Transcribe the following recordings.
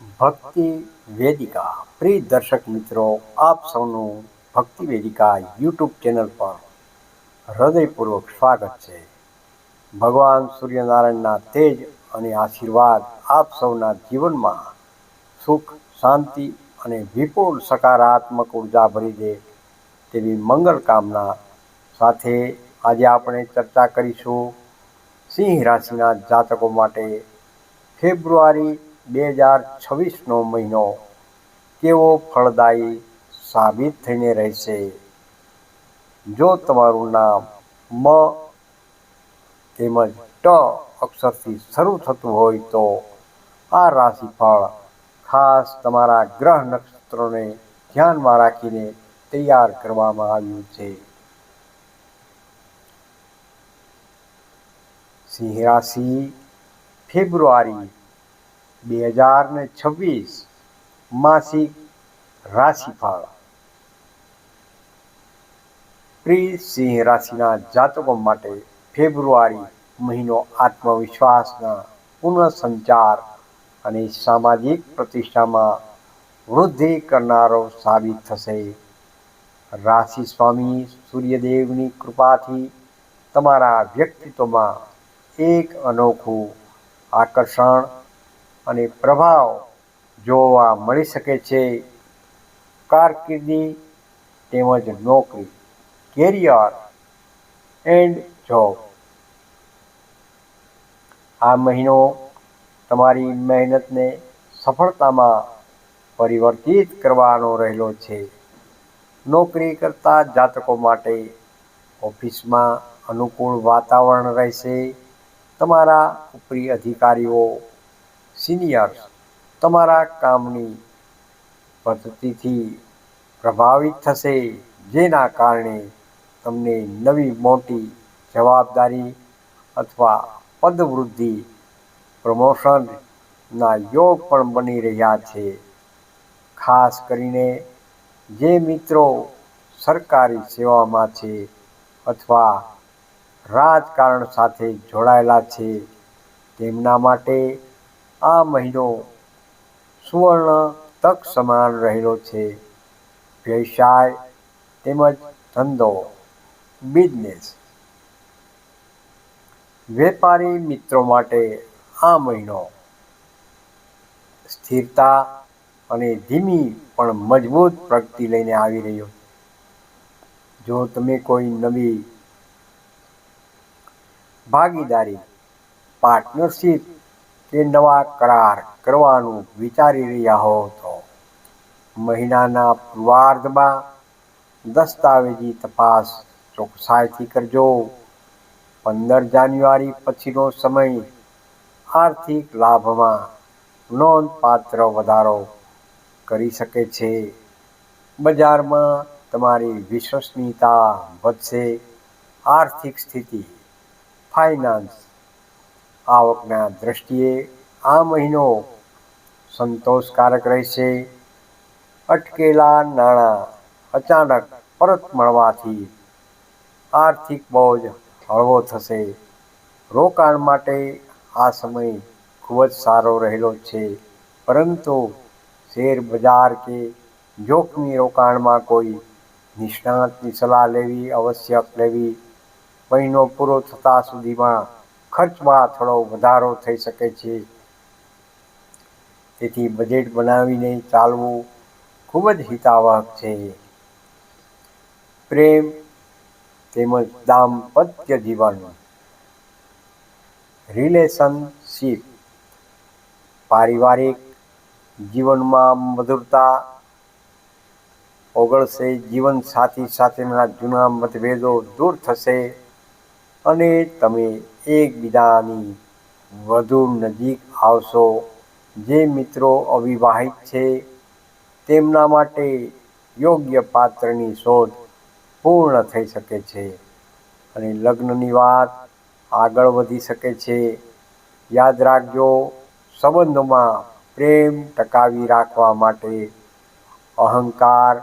ભક્તિ વેદિકા. પ્રિય દર્શક મિત્રો, આપ સૌનું ભક્તિ વેદિકા યુટ્યુબ ચેનલ પર હૃદયપૂર્વક સ્વાગત છે. ભગવાન સૂર્યનારાયણના તેજ અને આશીર્વાદ આપ સૌના જીવનમાં સુખ, શાંતિ અને વિપુલ સકારાત્મક ઊર્જા ભરી દે તેવી મંગલ કામના સાથે આજે આપણે ચર્ચા કરીશું સિંહ રાશિના જાતકો માટે. ફેબ્રુઆરી બે હજાર છવ્વીસનો મહિનો કેવો ફળદાયી સાબિત થઈને રહેશે? જો તમારું નામ મ તેમજ ટ અક્ષરથી શરૂ થતું હોય તો આ રાશિફળ ખાસ તમારા ગ્રહ નક્ષત્રોને ધ્યાનમાં રાખીને તૈયાર કરવામાં આવ્યું છે. સિંહ રાશિ ફેબ્રુઆરી બે હજાર ને છવ્વીસ માસિક રાશિફળ. પ્રિય સિંહ રાશિના જાતકો માટે ફેબ્રુઆરી મહિનો આત્મવિશ્વાસના પુનઃસંચાર અને સામાજિક પ્રતિષ્ઠામાં વૃદ્ધિ કરનારો સાબિત થશે. રાશિ સ્વામી સૂર્યદેવની કૃપાથી તમારા વ્યક્તિત્વમાં એક અનોખું આકર્ષણ અને પ્રભાવ જોવા મળી શકે છે. કારકિર્દી તેમજ નોકરી, કેરિયર એન્ડ જોબ. આ મહિનો તમારી મહેનતને સફળતામાં પરિવર્તિત કરવાનો રહેલો છે. નોકરી કરતા જાતકો માટે ઓફિસમાં અનુકૂળ વાતાવરણ રહેશે. તમારા ઉપરી અધિકારીઓ સિનિયર્સ તમારા કામની પદ્ધતિથી પ્રભાવિત થશે, જેના કારણે તમને નવી મોટી જવાબદારી અથવા પદવૃદ્ધિ, પ્રમોશનના યોગ પણ બની રહ્યા છે. ખાસ કરીને જે મિત્રો સરકારી સેવામાં છે અથવા રાજકારણ સાથે જોડાયેલા છે, તેમના માટે આ મહિનો સુવર્ણ તક સમાન રહેલો છે. વ્યવસાય તેમજ ધંધો, બિઝનેસ. વેપારી મિત્રો માટે આ મહિનો સ્થિરતા અને ધીમી પણ મજબૂત પ્રગતિ લઈને આવી રહ્યો. જો તમે કોઈ નવી ભાગીદારી પાર્ટનરશિપ કે નવા કરાર કરવાનું વિચારી રહ્યા હો તો. મહિનાના પૂર્વાર્ધમાં દસ્તાવેજી તપાસ ચોકસાઈથી કરજો. પંદર જાન્યુઆરી પછીનો સમય આર્થિક લાભમાં નોંધપાત્ર વધારો કરી શકે છે. બજારમાં તમારી વિશ્વસનીયતા વધશે. આર્થિક સ્થિતિ, ફાઇનાન્સ આવકના દૃષ્ટિએ આ મહિનો સંતોષકારક રહેશે. અટકેલા નાણાં અચાનક પરત મળવાથી આર્થિક બોજ હળવો થશે. રોકાણ માટે આ સમય ખૂબ જ સારો રહેલો છે, પરંતુ શેર બજાર કે જોખમી રોકાણમાં કોઈ નિષ્ણાતની સલાહ લેવી આવશ્યક લેવી મહિનો પૂરો થતાં સુધીમાં ખર્ચમાં થોડો વધારો થઈ શકે છે. તેથી બજેટ બનાવીને ચાલવું ખૂબ જ હિતાવહક છે. પ્રેમ તેમજ દાંપત્ય જીવન રિલેશનશીપ પારિવારિક જીવનમાં મધુરતા, ઓગળશે જીવન સાથી સાથેના જૂના મતભેદો દૂર થશે. અને તમે એકબીજાની વધુ નજીક આવશો. જે મિત્રો અવિવાહિત છે, તેમના માટે યોગ્ય પાત્રની શોધ પૂર્ણ થઈ શકે છે અને લગ્નની વાત આગળ વધી શકે છે. યાદ રાખજો, સંબંધોમાં પ્રેમ ટકાવી રાખવા માટે અહંકાર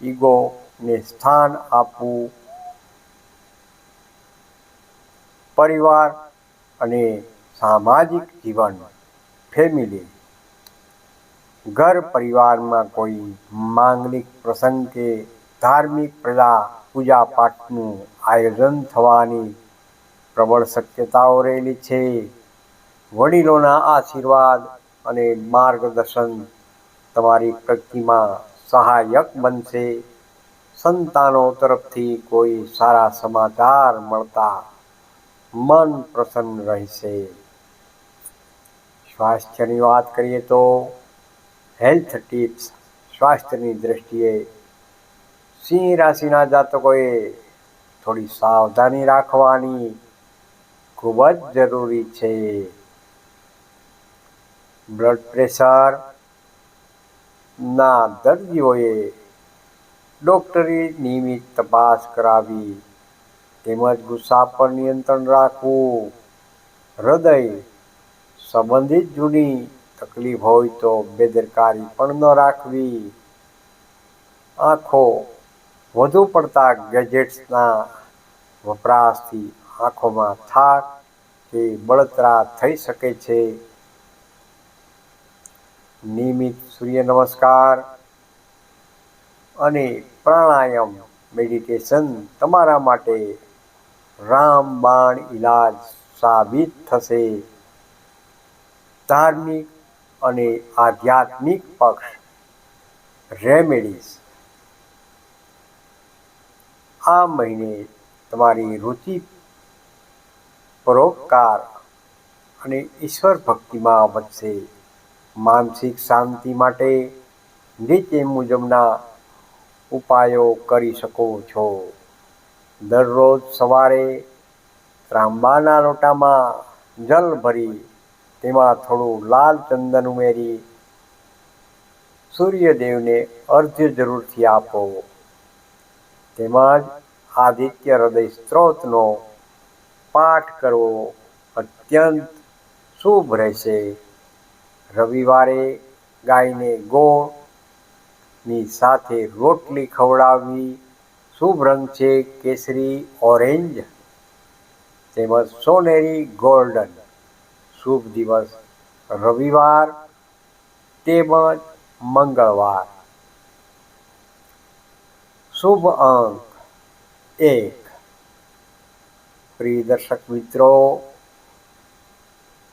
ઈગોને સ્થાન આપવું પરિવાર અને સામાજિક જીવન ફેમિલી ઘર પરિવારમાં કોઈ માંગલિક પ્રસંગ કે ધાર્મિક પ્રજા પૂજા પાઠનું આયોજન થવાની પ્રબળ શક્યતાઓ રહેલી છે. વડીલોના આશીર્વાદ અને માર્ગદર્શન તમારી પ્રગતિમાં સહાયક બનશે. સંતાનો તરફથી કોઈ સારા સમાચાર મળતા મન પ્રસન્ન રહેશે. સ્વાસ્થ્યની વાત કરીએ તો હેલ્થ ટિપ્સ સ્વાસ્થ્યની દ્રષ્ટિએ સિંહ રાશિના જાતકોએ થોડી સાવધાની રાખવાની ખૂબ જ જરૂરી છે. બ્લડ પ્રેશર ના દર્દીઓએ ડૉક્ટરી નિયમિત તપાસ કરાવી તેમજ ગુસ્સા પર નિયંત્રણ રાખવું. હૃદય સંબંધિત જૂની તકલીફ હોય તો બેદરકારી પણ ન રાખવી. આંખો વધુ પડતા ગેજેટ્સના વપરાશથી આંખોમાં થાક કે બળતરા થઈ શકે છે. નિયમિત સૂર્ય નમસ્કાર અને પ્રાણાયામ, મેડિટેશન તમારા માટે રામબાણ ઈલાજ સાબિત થશે. ધાર્મિક અને આધ્યાત્મિક પક્ષ રેમેડીઝ. આ મહિને તમારી રુચિ પરોપકાર અને ઈશ્વર ભક્તિમાં વધશે. માનસિક શાંતિ માટે નીચે મુજબના ઉપાયો કરી શકો છો. દરરોજ સવારે ત્રાંબાના લોટામાં જલ ભરી તેમાં થોડું લાલ ચંદન ઉમેરી સૂર્યદેવને અર્ધ્ય જરૂરથી આપો. તેમજ આદિત્ય હૃદય સ્ત્રોતનો પાઠ કરવો અત્યંત શુભ રહેશે. રવિવારે ગાયને ગોળની સાથે રોટલી ખવડાવવી શુભ રંગ છે કેસરી, ઓરેન્જ, તેમજ સોનેરી, ગોલ્ડન. શુભ દિવસ રવિવાર તેમજ મંગળવાર. શુભ અંક એક. પ્રિય દર્શક મિત્રો,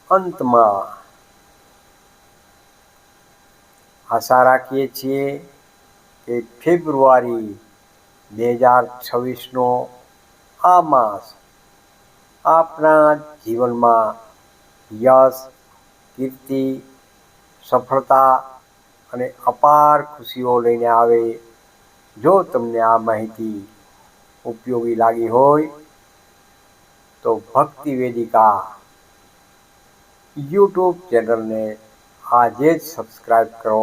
અંતમાં આશા રાખીએ છીએ કે ફેબ્રુઆરી બે હજાર છવ્વીસનો આ માસ આપના જીવનમાં યશ, કીર્તિ, સફળતા અને અપાર ખુશીઓ લઈને આવે. જો તમને આ માહિતી ઉપયોગી લાગી હોય, તો ભક્તિ વેદિકા યુટ્યુબ ચેનલને આજે જ સબસ્ક્રાઈબ કરો.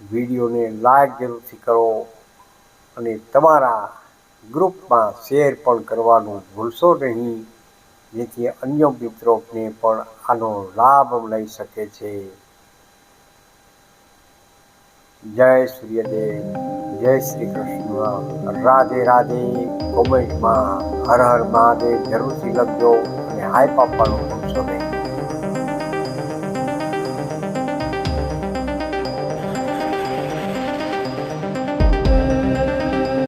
વિડીયોને લાઈક જરૂરથી કરો. અને તમારા ગ્રુપમાં શેર પણ કરવાનું ભૂલશો નહીં, જેથી અન્ય મિત્રોને પણ આનો લાભ લઈ શકે છે. જય સૂર્યદેવ, જય શ્રી કૃષ્ણ. રાધે રાધે કોમેન્ટમાં હર હર મહાદેવ, જરૂરથી લખજો અને હાઈપ આપવાનું